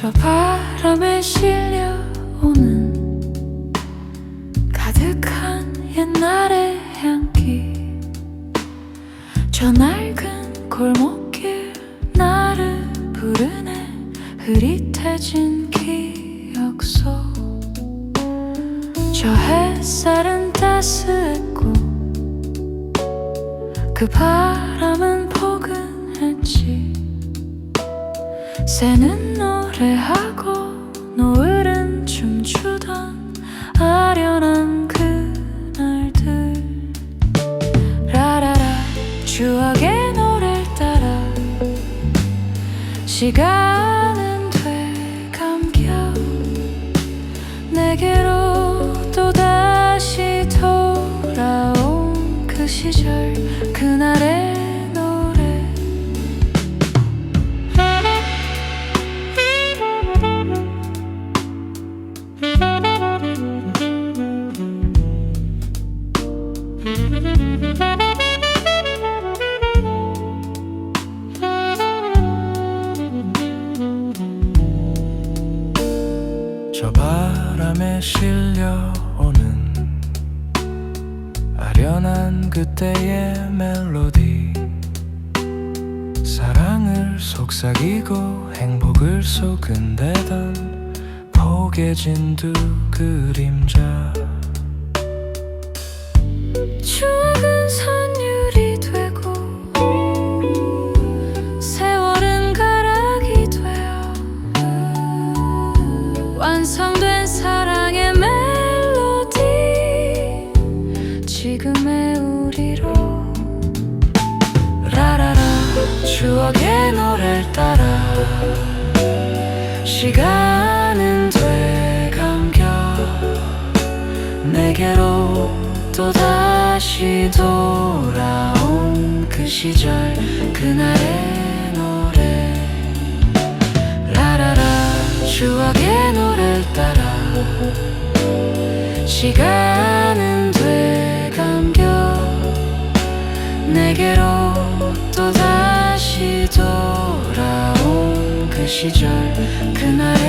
저 바람에 실려오는 가득한 옛날의 향기. 저 낡은 골목길 나를 부르네 흐릿해진 기억 속 저 햇살은 따스했고 그 바람은 포근했지. 새는 노래하고 노을은 춤추던 아련한 그날들. 라라라 추억의 노래를 따라 시간은 되감겨. 내게로 저 바람에 실려오는 아련한 그때의 멜로디. 사랑을 속삭이고 행복을 소근대던 포개진 두 그림자 완성된 사랑의 멜로디. 지금의 우리로. 라라라 추억의 노래를 따라. 시간은 되감겨. 내게로 또다시 돌아온 그 시절 그날의 시간은 되감겨 내게로 또다시 돌아온 그 시절 그날의